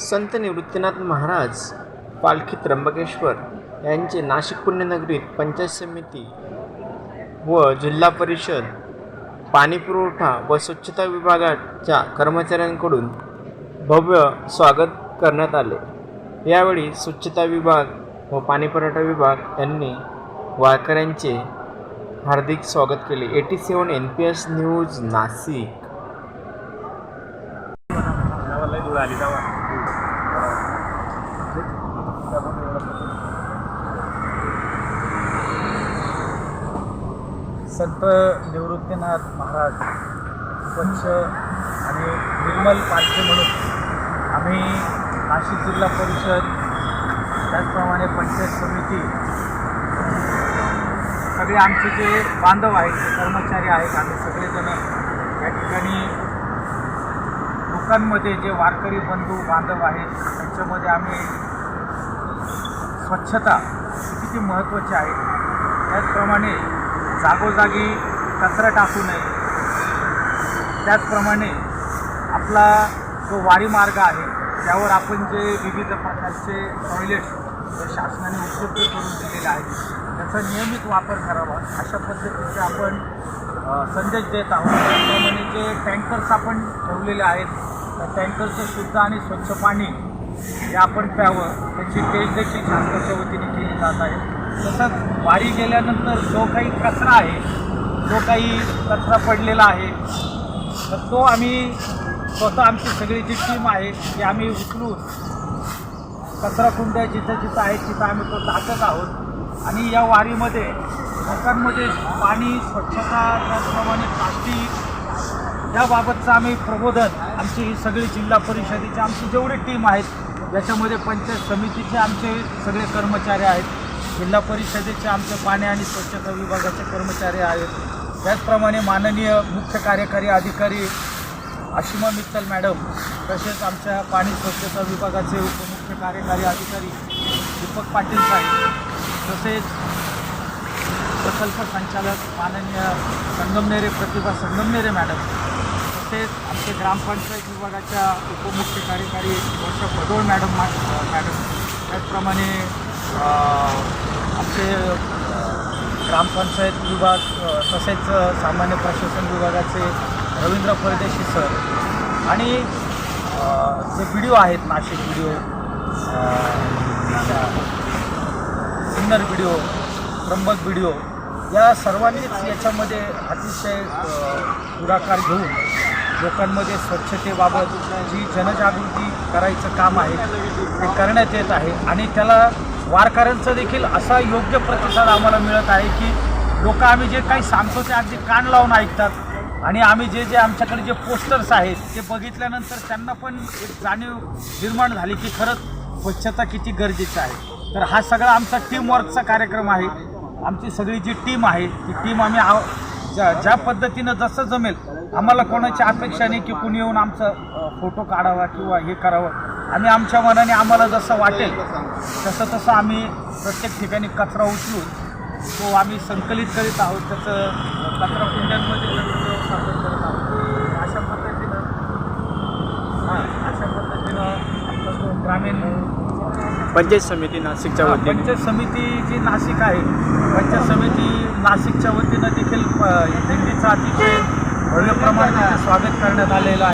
संत निवृत्तीनाथ महाराज पालखी त्र्यंबकेश्वर यांचे नाशिक पुण्यनगरीत पंचायत समिती व जिल्हा परिषद पाणीपुरवठा व स्वच्छता विभागाच्या कर्मचाऱ्यांकडून भव्य स्वागत करण्यात आले. यावेळी स्वच्छता विभाग व पाणीपुरवठा विभाग यांनी वारकऱ्यांचे हार्दिक स्वागत केले. Eighty seven N P S news Nashik Sant Nivruttinath Maharaj स्वच्छ आणि निर्मल पालखी म्हणून आम्ही नाशिक जिल्हा परिषद त्याचप्रमाणे पंचायत समिती सगळे आमचे जे बांधव आहेत जे कर्मचारी आहेत आम्ही सगळेजण या ठिकाणी लोकांमध्ये जे वारकरी बंधू बांधव आहेत त्यांच्यामध्ये आम्ही स्वच्छता किती महत्त्वाची आहे त्याचप्रमाणे जागोजागी कचरा टाकू नये. त्याचप्रमाणे आपला जो वारी मार्ग आहे त्यावर आपण जे विविध प्रकारचे टॉयलेट्स जे शासनाने उपलब्ध करून दिलेले आहेत त्याचा नियमित वापर करावा. अशा पद्धतीचे आपण संदेश देत आहोत. त्याचप्रमाणे जे टँकर्स आपण ठेवलेले आहेत त्या टँकरचं शुद्ध आणि स्वच्छ पाणी हे आपण प्यावं त्याची टेस्ट देखील शासनाच्या वतीने केली जात आहे. तसंच वारी गेल्यानंतर जो काही कचरा आहे जो काही कचरा पडलेला आहे तर तो आम्ही स्वतः आमची सगळी जी टीम आहे ती आम्ही उचलून कचरा कुंड्या जिथं जिथं आहेत तिथं आम्ही तो टाकत आहोत. आणि या वारीमध्ये लोकांमध्ये पाणी स्वच्छता त्याचप्रमाणे प्लास्टिक याबाबतचं आम्ही प्रबोधन आमची ही सगळी जिल्हा परिषदेची आमची जेवढी टीम आहेत याच्यामध्ये पंचायत समितीचे आमचे सगळे कर्मचारी आहेत. जिल्हा परिषदेचे आमचे पाणी आणि स्वच्छता विभागाचे कर्मचारी आहेत. त्याचप्रमाणे माननीय मुख्य कार्यकारी अधिकारी आशिमा मित्तल मॅडम तसेच आमच्या पाणी स्वच्छता विभागाचे उपमुख्य कार्यकारी अधिकारी दीपक पाटील साहेब तसेच प्रकल्प संचालक माननीय संगमनेरे प्रतिभा संगमनेरे मॅडम तसेच आमचे ग्रामपंचायत विभागाच्या उपमुख्य कार्यकारी वर्षा भदोळ मॅडम मॅडम त्याचप्रमाणे आमचे ग्रामपंचायत विभाग तसेच सामान्य प्रशासन विभागाचे रवींद्र परदेशी सर आणि जे व्हिडिओ आहेत नाशिक व्हिडिओ सुंदर व्हिडिओ त्र्यंबक व्हिडिओ या सर्वांनीच याच्यामध्ये अतिशय पुढाकार घेऊन लोकांमध्ये स्वच्छतेबाबत जी जनजागृती करायचं काम आहे ते करण्यात येत आहे आणि त्याला वारकऱ्यांचं देखील असा योग्य प्रतिसाद आम्हाला मिळत आहे की लोक आम्ही जे काही सांगतो ते अगदी कान लावून ऐकतात. आणि आम्ही जे जे आमच्याकडे जे पोस्टर्स आहेत ते बघितल्यानंतर त्यांना पण एक जाणीव निर्माण झाली की खरंच स्वच्छता किती गरजेची आहे. तर हा सगळा आमचा टीमवर्कचा कार्यक्रम आहे. आमची सगळी जी टीम आहे ती टीम आम्ही आव ज्या ज्या पद्धतीनं जसं जमेल आम्हाला कोणाची अपेक्षा नाही की कुणी येऊन आमचं फोटो काढावा किंवा हे करावं. आम्ही आमच्या मनाने आम्हाला जसं वाटेल तसं तसं आम्ही प्रत्येक ठिकाणी कचरा उचलून तो आम्ही संकलित करीत आहोत. त्याचं कचरा कुंड्यांमध्ये व्यवस्थापन करत आहोत. अशा पद्धतीनं हां अशा पद्धतीनं आमचा ग्रामीण पंचायत समिती नाशिकच्या वतीने. पंचायत समिती जी नाशिक आहे पंचायत समिती नाशिकच्या वतीनं देखील दिंडीचं अतिशय भव्य प्रमाणात स्वागत करण्यात आलेलं आहे.